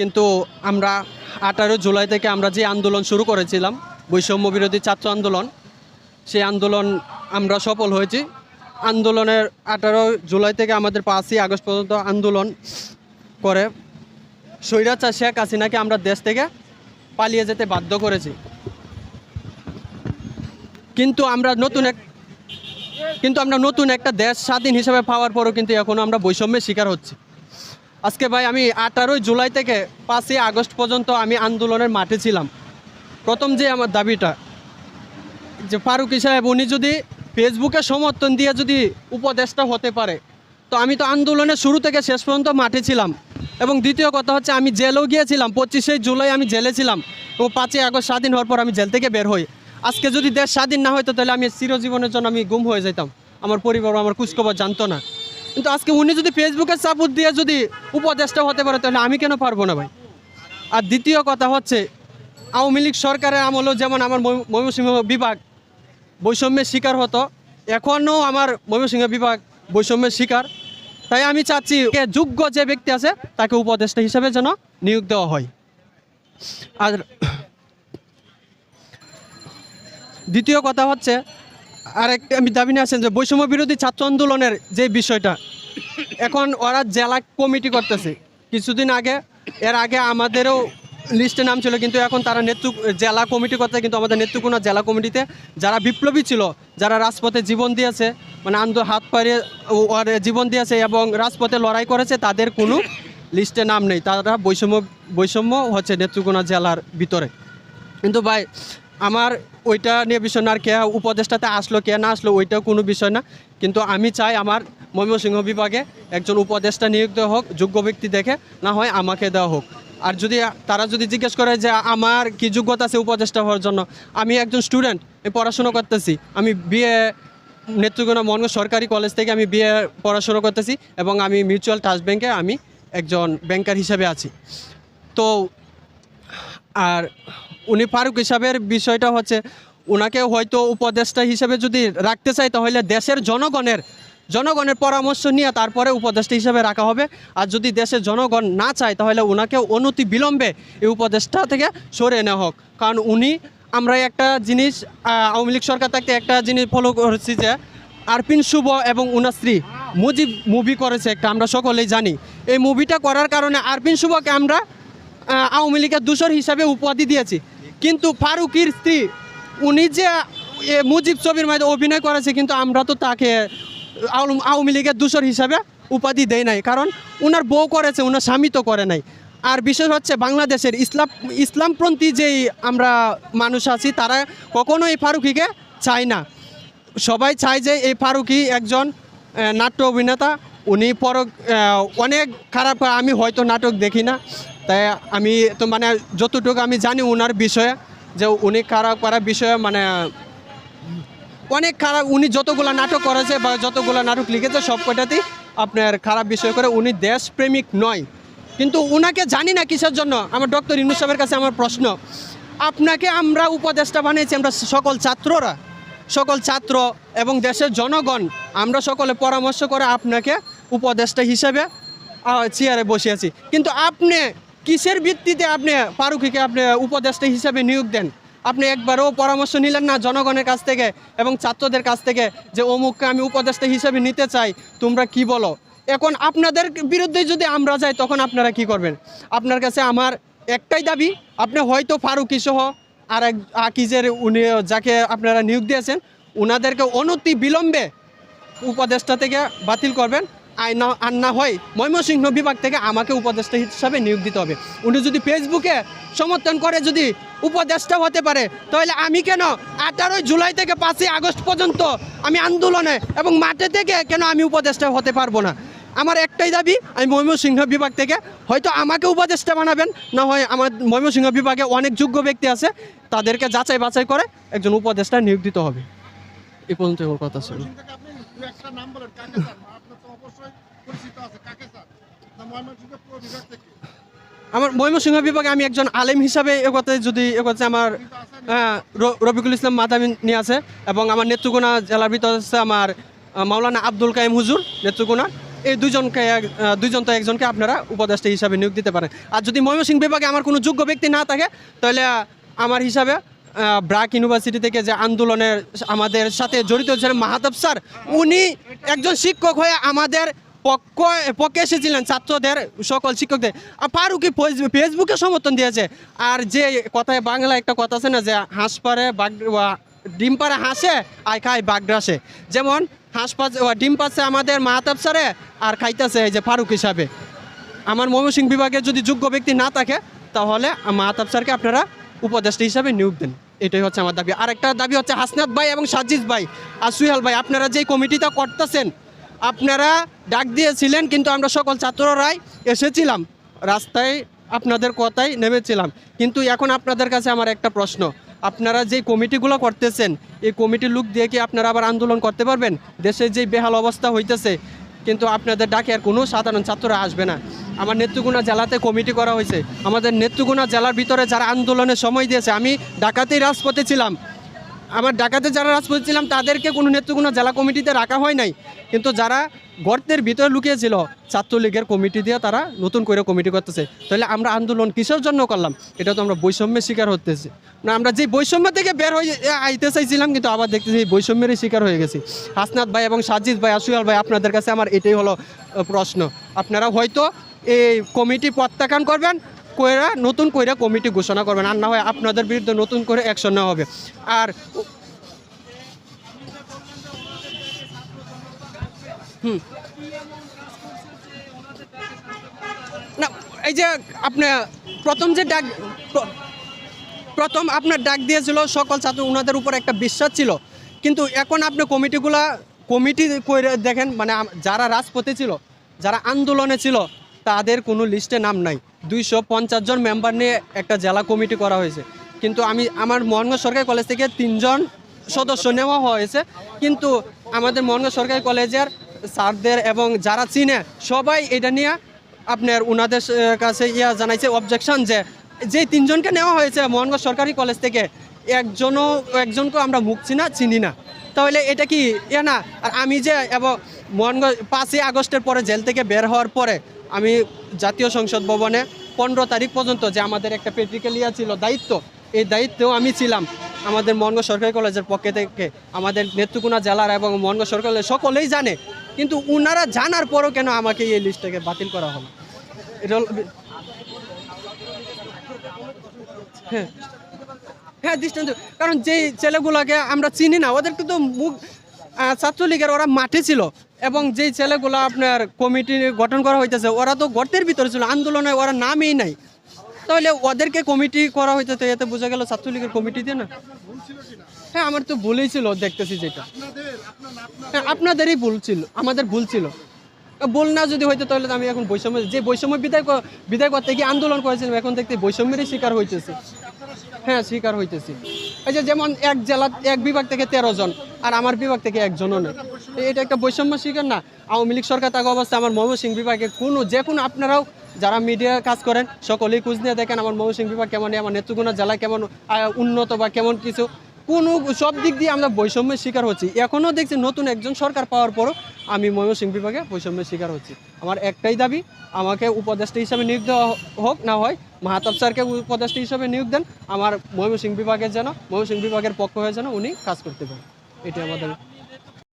কিন্তু আমরা আঠারো জুলাই থেকে আমরা যে আন্দোলন শুরু করেছিলাম, বৈষম্য বিরোধী ছাত্র আন্দোলন, সেই আন্দোলন আমরা সফল হয়েছি। আন্দোলনের আঠারো জুলাই থেকে আমাদের পাঁচই আগস্ট পর্যন্ত আন্দোলন করে স্বৈরাচার শেখ হাসিনাকে আমরা দেশ থেকে পালিয়ে যেতে বাধ্য করেছি। কিন্তু আমরা নতুন এক কিন্তু আমরা নতুন একটা দেশ স্বাধীন হিসেবে পাওয়ার পরও কিন্তু এখনও আমরা বৈষম্যের শিকার হচ্ছি। আজকে ভাই আমি আঠারোই জুলাই থেকে পাঁচই আগস্ট পর্যন্ত আমি আন্দোলনের মাঠে ছিলাম। প্রথম যে আমার দাবিটা, যে ফারুকি সাহেব, উনি যদি ফেসবুকে সমর্থন দিয়ে যদি উপদেষ্টা হতে পারে, তো আমি তো আন্দোলনের শুরু থেকে শেষ পর্যন্ত মাঠে ছিলাম। এবং দ্বিতীয় কথা হচ্ছে, আমি জেলেও গিয়েছিলাম। পঁচিশে জুলাই আমি জেলে ছিলাম ও পাঁচই আগস্ট স্বাধীন হওয়ার পর আমি জেল থেকে বের হই। আজকে যদি দেশ স্বাধীন না হতো তাহলে আমি চিরজীবনের জন্য আমি গুম হয়ে যেতাম আমার পরিবার, আমার কুচকবার জানতো না। কিন্তু আজকে উনি যদি ফেসবুকে সাপোর্ট দিয়ে যদি উপদেষ্টা হতে পারে, তাহলে আমি কেন পারব না ভাই? আর দ্বিতীয় কথা হচ্ছে, আওয়ামী লীগ সরকারের আমলেও যেমন আমার ময়- ময়মনসিংহ বিভাগ বৈষম্যের শিকার হতো, এখনও আমার ময়মনসিংহ বিভাগ বৈষম্যের শিকার। তাই আমি চাচ্ছি যোগ্য যে ব্যক্তি আছে, তাকে উপদেষ্টা হিসেবে যেন নিয়োগ দেওয়া হয়। আর দ্বিতীয় কথা হচ্ছে আরেকটা আমি দাবি নিয়ে আসেন যে বৈষম্য বিরোধী ছাত্র আন্দোলনের যে বিষয়টা, এখন ওরা জেলা কমিটি করতেছে। কিছুদিন আগে, এর আগে আমাদেরও লিস্টে নাম ছিল, কিন্তু এখন তারা নেতৃ, জেলা কমিটি করতে, কিন্তু আমাদের নেতৃত্বপূর্ণ জেলা কমিটিতে যারা বিপ্লবী ছিল, যারা রাজপথে জীবন দিয়েছে মানে আন্দ হাত পাড়িয়ে জীবন দিয়েছে এবং রাজপথে লড়াই করেছে, তাদের কোনো লিস্টে নাম নেই। তারা বৈষম্য বৈষম্য হচ্ছে নেত্রকোনা জেলার ভিতরে। কিন্তু ভাই আমার ওইটা নিয়ে বিষয় না আর কে, উপদেষ্টাতে আসলো কে, না আসলো ওইটাও কোনো বিষয় না। কিন্তু আমি চাই আমার ময়মনসিংহ বিভাগে একজন উপদেষ্টা নিয়োগ দেওয়া হোক, যোগ্য ব্যক্তি দেখে, না হয় আমাকে দেওয়া হোক। আর যদি তারা যদি জিজ্ঞেস করে যে আমার কি যোগ্যতা আছে উপদেষ্টা হওয়ার জন্য, আমি একজন স্টুডেন্ট পড়াশোনা করতেছি, আমি বিএ নেত্রকোনা মনগ সরকারি কলেজ থেকে আমি বিএ পড়াশোনা করতেছি এবং আমি মিউচুয়াল ট্রাস্ট ব্যাংকে আমি একজন ব্যাংকার হিসেবে আছি। তো আর উনি ফারুক হিসাবের বিষয়টা হচ্ছে ওনাকে হয়তো উপদেষ্টা হিসেবে যদি রাখতে চাই, তাহলে দেশের জনগণের জনগণের পরামর্শ নিয়ে তারপরে উপদেষ্টা হিসেবে রাখা হবে। আর যদি দেশের জনগণ না চায়, তাহলে ওনাকে অনতি বিলম্বে এই উপদেষ্টা থেকে সরে নেওয়া হোক। কারণ উনি, আমরা একটা জিনিস আওয়ামী লীগ সরকার থাকতে একটা জিনিস ফলো করছি যে, আরপিন শুভ এবং উনার স্ত্রী মুজিব মুভি করেছে একটা, আমরা সকলেই জানি। এই মুভিটা করার কারণে আরপিন শুভকে আমরা আওয়ামী লীগের দূষর হিসাবে উপাধি দিয়েছি। কিন্তু ফারুকির স্ত্রী, উনি যে মুজিব ছবির মধ্যে অভিনয় করেছে, কিন্তু আমরা তো তাকে আওয়াম- লীগের দূষর হিসাবে উপাধি দেয় নাই। কারণ উনার বউ করেছে, উনার স্বামী তো করে নাই। আর বিশেষ হচ্ছে বাংলাদেশের ইসলাম, ইসলামপন্থী যেই আমরা মানুষ আছি, তারা কখনোই ফারুকিকে চায় না। সবাই চায় যে এই ফারুকি একজন নাট্য অভিনেতা। উনি পর অনেক খারাপ, আমি হয়তো নাটক দেখি না। তাই আমি তো মানে যতটুকু আমি জানি ওনার বিষয়ে, যে উনি খারাপ খারাপ বিষয়ে মানে অনেক খারাপ, উনি যতগুলো নাটক করেছে বা যতগুলো নাটক লিখেছে সব কটাতেই আপনার খারাপ বিষয় করে উনি দেশপ্রেমিক নয়। কিন্তু উনাকে জানি না কিসের জন্য, আমার ডক্টর ইনু সাহেবের কাছে আমার প্রশ্ন। আপনাকে আমরা উপদেষ্টা বানিয়েছি, আমরা সকল ছাত্ররা, সকল ছাত্র এবং দেশের জনগণ, আমরা সকলে পরামর্শ করে আপনাকে উপদেষ্টা হিসেবে চেয়ারে বসিয়েছি। কিন্তু আপনি কিসের ভিত্তিতে আপনি ফারুকিকে আপনি উপদেষ্টা হিসেবে নিয়োগ দেন? আপনি একবারও পরামর্শ নিলেন না জনগণের কাছ থেকে এবং ছাত্রদের কাছ থেকে যে অমুককে আমি উপদেষ্টা হিসেবে নিতে চাই, তোমরা কি বলো? এখন আপনাদের বিরুদ্ধে যদি আমরা যাই, তখন আপনারা কি করবেন? আপনার কাছে আমার একটাই দাবি, আপনি হয়তো ফারুকি সহ আর এক আকিজের উনি যাকে আপনারা নিয়োগ দিয়েছেন ওনাদেরকে অনতি বিলম্বে উপদেষ্টা থেকে বাতিল করবেন। আর না আর না হয় ময়মনসিংহ বিভাগ থেকে আমাকে উপদেষ্টা হিসাবে নিয়োগ দিতে হবে। উনি যদি ফেসবুকে সমর্থন করে যদি উপদেষ্টা হতে পারে, তাহলে আমি কেন আঠারোই জুলাই থেকে পাঁচই আগস্ট পর্যন্ত আমি আন্দোলনে এবং মাঠে থেকে কেন আমি উপদেষ্টা হতে পারব না? আমার একটাই দাবি, আমি ময়মনসিংহ বিভাগ থেকে হয়তো আমাকে উপদেষ্টা বানাবেন, না হয় আমার ময়মনসিংহ বিভাগে অনেক যোগ্য ব্যক্তি আছে, তাদেরকে যাচাই বাছাই করে একজন উপদেষ্টা নিয়োগ দিতে হবে। এই পর্যন্ত কথা ছিল। অবশ্যই পরিচিত আছে। কাকে ময়মনসিংহ পুরো বিভাগ থেকে। আমার ময়মনসিংহ বিভাগে আমি একজন আলেম হিসাবে এগোতে যদি এগোতে আমার হ্যাঁ, র- রফিকুল ইসলাম মাদামি নিয়ে আছে এবং আমার নেত্রকোনা জেলার ভিতর আছে আমার মাওলানা আব্দুল কাইম হুজুর নেত্রকোনা। এই দুজনকে দুজন তো একজনকে আপনারা উপদেষ্টা হিসাবে নিয়োগ দিতে পারেন। আর যদি ময়মনসিংহ বিভাগে আমার কোনো যোগ্য ব্যক্তি না থাকে তাহলে আমার হিসাবে ব্রাক ইউনিভার্সিটি থেকে যে আন্দোলনের আমাদের সাথে জড়িত ছিলেন মাহাতাব স্যার, উনি একজন শিক্ষক হয়ে আমাদের পক্ষ, পক্ষে এসেছিলেন ছাত্রদের, সকল শিক্ষকদের। আর ফারুকি ফেস- ফেসবুকে সমর্থন দিয়েছে। আর যে কথায় বাংলা একটা কথা আছে না, যে হাঁস পারে ডিম পারে, হাসে আর খায় বাগরাসে যেমন হাঁস পাচ্ছে ডিম পাচ্ছে আমাদের মাহাতাব স্যারে, আর খাইতেছে এই যে ফারুক হিসাবে। আমার ময়মনসিংহ বিভাগে যদি যোগ্য ব্যক্তি না থাকে, তাহলে মাহাতাব স্যারকে আপনারা উপদেষ্টা হিসাবে নিয়োগ দেন। এটাই হচ্ছে আমার দাবি। আরেকটা দাবি হচ্ছে হাসনাত ভাই এবং সাজিদ ভাই আর সুহেল ভাই। আপনারা যেই কমিটিটা করতেছেন, আপনারা ডাক দিয়েছিলেন, কিন্তু আমরা সকল ছাত্ররাই এসেছিলাম। রাস্তায় আপনাদের কথাই নেমেছিলাম। কিন্তু এখন আপনাদের কাছে আমার একটা প্রশ্ন। আপনারা যে কমিটিগুলো করতেছেন, এই কমিটির লোক দিয়ে কি আপনারা আবার আন্দোলন করতে পারবেন? দেশে যে বেহাল অবস্থা হইতেছে কিন্তু আপনাদের ডাকে আর কোনো সাধারণ ছাত্ররা আসবে না। আমার নেত্রকোনা জেলাতে কমিটি করা হয়েছে। আমাদের নেত্রকোনা জেলার ভিতরে যারা আন্দোলনের সময় দিয়েছে, আমি ডাকাতেই রাজপথে ছিলাম। আমার ডাকাতে যারা রাজপথে ছিলাম, তাদেরকে কোনো নেত্রকোনা জেলা কমিটিতে রাখা হয় নাই। কিন্তু যারা গর্তের ভিতরে লুকিয়েছিল, ছাত্রলীগের কমিটি দিয়ে তারা নতুন করে কমিটি করতেছে। তাহলে আমরা আন্দোলন কিসের জন্য করলাম? এটা তো আমরা বৈষম্যের শিকার হতেছি। না, আমরা যে বৈষম্য থেকে বের হয়ে আইতে চাইছিলাম, কিন্তু আবার দেখতেছি বৈষম্যেরই শিকার হয়ে গেছি। হাসনাত ভাই এবং সাজিদ ভাই আসুয়াল ভাই, আপনাদের কাছে আমার এটাই হলো প্রশ্ন। আপনারা হয়তো এই কমিটি প্রত্যাখ্যান করবেন কইরা নতুন কইরা কমিটি ঘোষণা করবেন, আর না হয় আপনাদের বিরুদ্ধে নতুন করে অ্যাকশন নেওয়া হবে। আর হুম। না, এই যে আপনার প্রথম যে ডাক প্রথম আপনার ডাক দিয়েছিল সকল ছাত্র ওনাদের উপর একটা বিশ্বাস ছিল। কিন্তু এখন আপনি কমিটিগুলা, কমিটি করে দেখেন মানে যারা রাজপথে ছিল, যারা আন্দোলনে ছিল, তাদের কোনো লিস্টে নাম নাই। দুইশো পঞ্চাশ জন মেম্বার নিয়ে একটা জেলা কমিটি করা হয়েছে। কিন্তু আমি, আমার মোহনগঞ্জ সরকারি কলেজ থেকে তিনজন সদস্য নেওয়া হয়েছে। কিন্তু আমাদের মোহনগঞ্জ সরকারি কলেজের স্যারদের এবং যারা চিনে, সবাই এটা নিয়ে আপনার ওনাদের কাছে ইয়া জানাইছে অবজেকশন যে যে তিনজনকে নেওয়া হয়েছে মোহনগঞ্জ সরকারি কলেজ থেকে, একজনও, একজনকে আমরা মুখ চিনা, চিনি না। তাহলে এটা কি ইয়ে না? আর আমি যে, এবং মোহনগঞ্জ পাঁচই আগস্টের পরে জেল থেকে বের হওয়ার পরে, আমি জাতীয় সংসদ ভবনে পনেরো তারিখ পর্যন্ত যে আমাদের একটা প্র্যাকটিক্যাল ইয়া ছিল, দায়িত্ব। এই দায়িত্বেও আমি ছিলাম আমাদের মোহনগঞ্জ সরকারি কলেজের পক্ষে থেকে। আমাদের নেত্রকোনা জেলার এবং মোহনগঞ্জ সরকারি সকলেই জানে, কিন্তু ওনারা জানার পরও কেন আমাকে এই লিস্টটাকে বাতিল করা হলো? হ্যাঁ। হ্যাঁ দৃষ্টান্ত। কারণ যেই ছেলেগুলোকে আমরা চিনি না ওদেরকে তো মুখ ছাত্রলীগের ওরা মাঠে ছিল। এবং যেই ছেলেগুলো আপনার কমিটি গঠন করা হইতেছে, ওরা তো গর্তের ভিতরে ছিল, আন্দোলনে ওরা নামই নাই। তাহলে ওদেরকে কমিটি করা হইতেছে এতে বোঝা গেল ছাত্রলীগের কমিটি দিয়ে না? হ্যাঁ আমার তো ভুলই ছিল, দেখতেছি যেটা। হ্যাঁ আপনাদেরই ভুল ছিল, আমাদের ভুল ছিল। ভুল না যদি হইতো তাহলে আমি এখন বৈষম্য, যে বৈষম্য বিদায় বিদায় করতে গিয়ে আন্দোলন করেছিলাম, এখন দেখতে বৈষম্যেরই শিকার হইতেছে। হ্যাঁ শিকার হইতেছি। এই যে যেমন এক জেলা, এক বিভাগ থেকে তেরো জন আর আমার বিভাগ থেকে একজনও নেই। এটা একটা বৈষম্য শিকার না। আওয়ামী লীগ সরকার থাকা অবস্থা আমার ময়মনসিংহ বিভাগে কোনো যে কোনো আপনারাও যারা মিডিয়া কাজ করেন, সকলেই খোঁজ নিয়ে দেখেন আমার ময়মনসিংহ বিভাগ কেমন, আমার নেত্রকোনা জেলা কেমন উন্নত বা কেমন কিছু। কোনো সব দিক দিয়ে আমরা বৈষম্যের শিকার হচ্ছি। এখনও দেখছি নতুন একজন সরকার পাওয়ার পরও আমি ময়মনসিংহ বিভাগে বৈষম্যের শিকার হচ্ছি। আমার একটাই দাবি, আমাকে উপদেষ্টা হিসাবে নিয়োগ দেওয়া হোক না হয়, মাহাতাব স্যারকে উপদেষ্টা হিসাবে নিয়োগ দেন। আমার ময়মনসিংহ বিভাগের যেন, ময়মনসিংহ বিভাগের পক্ষ হয়ে যেন উনি কাজ করতে পারেন। এটাই আমাদের